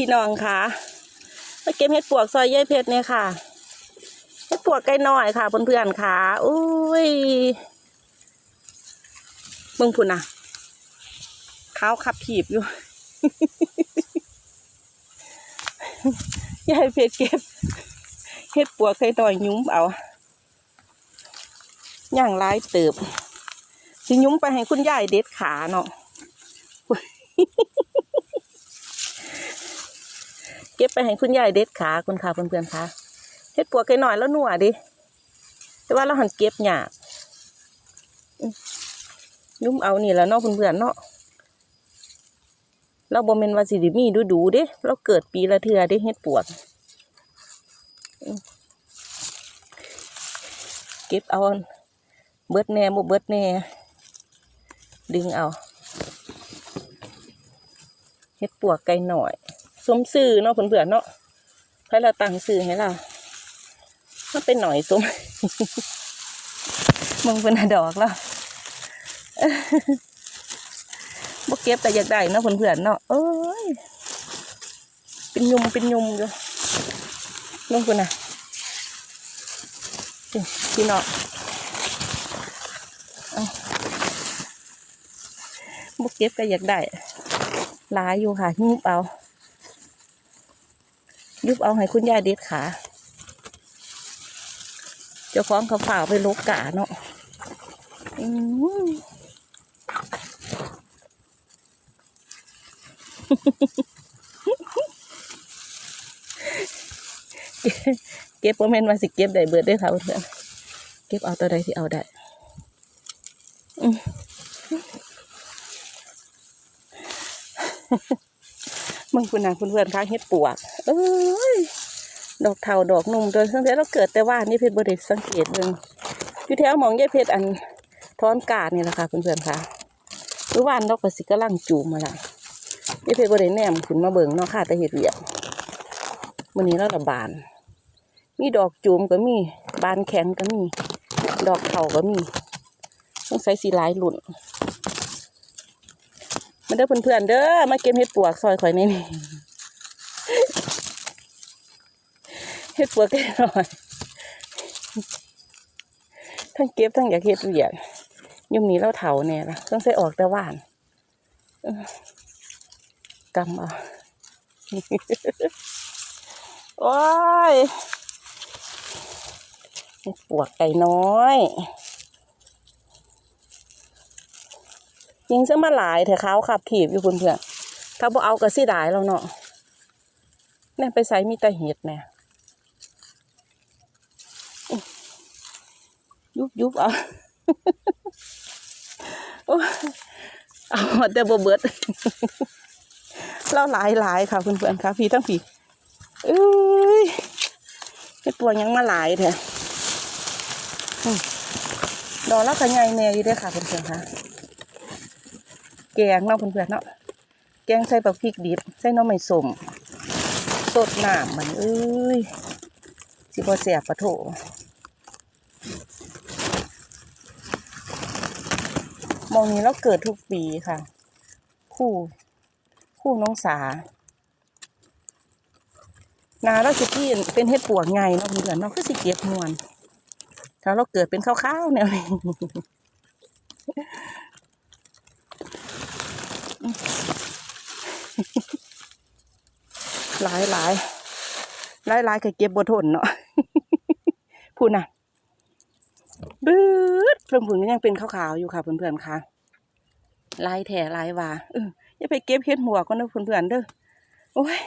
พี่น้องค่ะมาเก็บเห็ดปวกซอยยายเพชรเนี่ยค่ะ เห็ดปวกไก่น้อยค่ะเพื่อนๆค่ะอุ้ยมึงพุ่นน่ะขาวขับถีบอยู่ยายเพชรเก็บเห็ดปวกไก่น้อยยุ้มเอาย่างร้ายเติบสิยุ้มไปให้คุณยายเด็ดขาเนาะ เก็บไปให้คุณยายเด็ดขาคุณค่ะเพื่อนๆค่ะเฮ็ดปวกไก่หน่อยแล้วหนัวดิแต่ว่าเราหันเก็บยากอืมยุ่มเอานี่แล้วเนาะเพื่อนๆเนาะเราบ่แม่นว่าสิด้มีดูดูเด้เราเกิดปีละเทื่อเด้เฮ็ดปวกเก็บเอาเบิดแน่บ่เบิดแน่ดึงเอาเฮ็ดปวกไก่หน่อย สมซื่อเนาะเพื่อนๆเนาะให้เราตั้งซื่อให้เรามันเป็นหน่อยสมมึงเป็นดอกแล้วบ่เก็บแต่อยากได้เนาะเพื่อนๆเนาะเอ้ยเป็นยุมเป็นยุมอยู่ลงคุณน่ะพี่เนาะเอาบ่เก็บก็อยากได้หลายอยู่ค่ะยุบเอา ยุบเอาให้คุณยายเด็ดขาเจ้าของเขาฝ่าไปลกกาเนาะเก็บโมเมนต์มาสิเก็บได้เบิดได้อค่ะเพื่อนเก็บเอาตัวใดที่เอาได้อื มึงคุณนะคุณเพื่อนค้าเฮ็ดปวกเอ้ยดอกเทาดอกนุ่มโดยทั้งที่เราเกิดแต่ว่านี่เพชรบริสังเกตเบิ่งอยู่แถวมองแยายเพชรอันท้อนกาดนี่แหละค่ะเพื่อนๆค่ะหรือวานดอกกระสิกำลังจูมมาละยายเพชรบริแนมขึ้นมาเบิ่งเนาะค่ะแต่เห็ดเวียกวันนี้เราระบาน มีดอกจูมก็มีบานแข็งก็มี ดอกเทาก็มีต้องใส่สีหลายหลุ่น มาเด้อเพื่อนๆเด้อมาเก็บเห็ดปวกซอยข่อยนี่นี่เห็ดปวกแก่หน่อยทั้งเก็บทั้งอยากเห็ดเวียกยุ่มนี้เราเถาเนี่ยละต้องใส่ออกแต่ว่านกำเอาโอ้ยเห็ดปวกไก่น้อย ยิงซะมาหลายเถอะเขาขับถีบอยู่คุณเพื่อนถ้าบ่เอาก็สิได้แล้วเนาะเนี่ยไปใส่มีแต่เห็ดเนี่ยยุบยุบเอาเอาแต่บ่เบิดเราหลายหลายค่ะคุณเพื่อนค่ะพี่ทั้งพี่เอ้ยเห็ดปวงยังมาหลายเถอะอื้ดอกแล้วขยายแม่อยู่ด้วยค่ะคุณเพื่อนค่ะ แกงเนาะเพื่อนๆเนาะแกงใส่บักพริกดิบใส่น้ำไม่สมสดหน้ำมันเอ้ยสิบ่แสบปะโถมองนี้เราเกิดทุกปีค่ะ คู่คู่น้องสานาเราสิที่เป็นเห็ดปวกไงเนาะเพื่อนเนาะคือสิเก็บมวนถ้าเราเกิดเป็นข้าวๆแนวนี้ หลายหลายหลายหลายก็เก็บบทนเนาะพูดนะบืดเพิ่มผุนก็ยังเป็นขาวๆอยู่ค่ะเพื่อนๆค่ะลายแถลายว่าเอออย่าไปเก็บเห็ดหัวก็นะเพื่อนๆเด้อโอ้ย